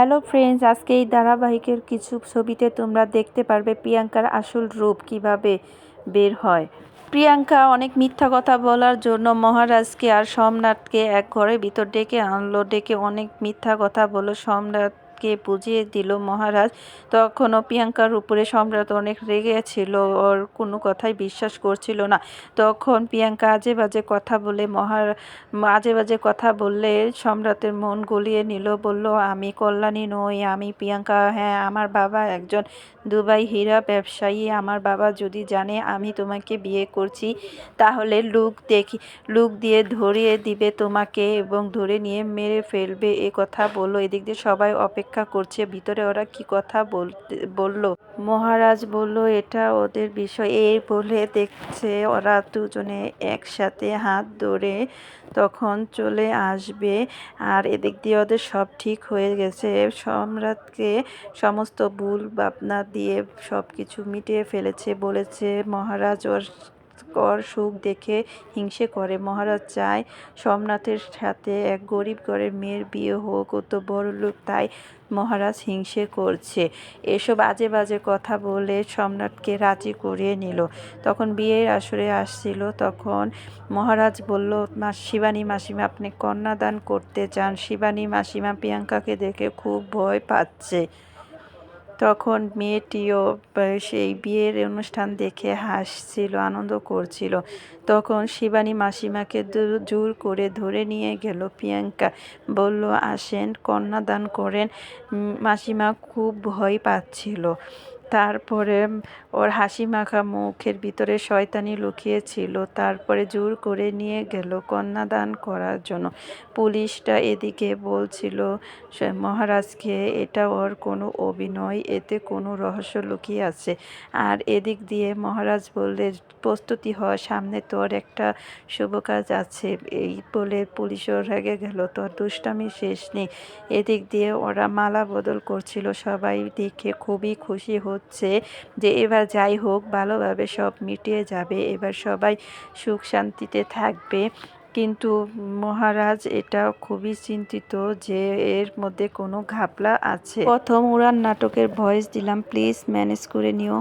Hello friends আজকে এই ধারাবাহিকের কিছু ছবিতে তোমরা দেখতে পারবে প্রিয়াঙ্কার আসল রূপ কীভাবে বের হয়। প্রিয়াঙ্কা অনেক মিথ্যা কথা বলার জন্য মহারাজকে আর সোমনাথকে এক ঘরের ভিতর ডেকে আনলো, ডেকে অনেক মিথ্যা কথা বলো সোমনাথ কে বুঝিয়ে দিল মহারাজ। তখনও প্রিয়াঙ্কার উপরে সম্রাট অনেক রেগেছিল, ওর কোনো কথাই বিশ্বাস করছিল না। তখন প্রিয়াঙ্কা আজে বাজে কথা বলে মহার, আজে বাজে কথা বললে সম্রাটের মন গলিয়ে নিল, বলল, আমি কল্যাণী নই, আমি প্রিয়াঙ্কা। হ্যাঁ আমার বাবা একজন দুবাই হীরা ব্যবসায়ী। আমার বাবা যদি জানে আমি তোমাকে বিয়ে করছি, তাহলে লুক দেখি, লুক দিয়ে ধরিয়ে দিবে তোমাকে এবং ধরে নিয়ে মেরে ফেলবে। এ কথা বলল। এদিক দিয়ে সবাই অপেক্ষা করছে। ভিতরে ওরা কি কথা বলতে, বলল? মহারাজ বলল, এটা ওদের বিষয়। এই বলে দেখছে ওরা দুজনে একসাথে হাত ধরে তখন চলে আসবে। আর এদিক দিয়ে ওদের সব ঠিক হয়ে গেছে। সম্রাটকে সমস্ত ভুল ভাবনা দিয়ে সব কিছু মিটিয়ে ফেলেছে বলেছে মহারাজ। ওর কর সুখ দেখে হিংসে করে। মহারাজ চায় সোমনাথের সাথে এক গরিব ঘরের মেয়ের বিয়ে হোক, ও তো বড় লোক, তাই মহারাজ হিংসে করছে। এসব আজে বাজে কথা বলে সম্রাটকে রাজি করিয়ে নিল। তখন বিয়ের আসরে আসছিল, তখন মহারাজ বলল, মা, শিবানী মাসিমা, আপনি কন্যাদান করতে চান। শিবানী মাসিমা প্রিয়াঙ্কাকে দেখে খুব ভয় পাচ্ছে। তখন মেয়েটিও সেই বিয়ের অনুষ্ঠান দেখে হাসছিল, আনন্দ করছিল। তখন শিবানী মাসিমাকে জোর করে ধরে নিয়ে গেল। প্রিয়াঙ্কা বলল, আসেন, কন্যাদান করেন। মাসিমা খুব ভয় পাচ্ছিল। তারপরে ওর হাসি মাখা মুখের ভিতরে শয়তানি লুকিয়েছিল, তারপরে জোর করে নিয়ে গেল কন্যাদান করার জন্য। পুলিশটা এদিকে বলছিল মহারাজকে এটা ওর কোনো অভিনয়, এতে কোনো রহস্য লুকিয়ে আছে। আর এদিক দিয়ে মহারাজ বললে, প্রস্তুতি হওয়া সামনে তোর একটা শুভ কাজ আছে। এই বলে পুলিশও রেগে গেল, তোর দুষ্টামি শেষ নেই। এদিক দিয়ে ওরা মালা বদল করছিল, সবাই দেখে খুবই খুশি হচ্ছে যে এবার যাই হোক, ভালোভাবে সব মিটিয়ে যাবে, এবার সবাই সুখ শান্তিতে থাকবে। কিন্তু মহারাজ এটা খুবই চিন্তিত যে এর মধ্যে কোনো ঘাপলা আছে। প্রথম উড়ান নাটকের ভয়েস দিলাম, প্লিজ ম্যানেজ করে নিও।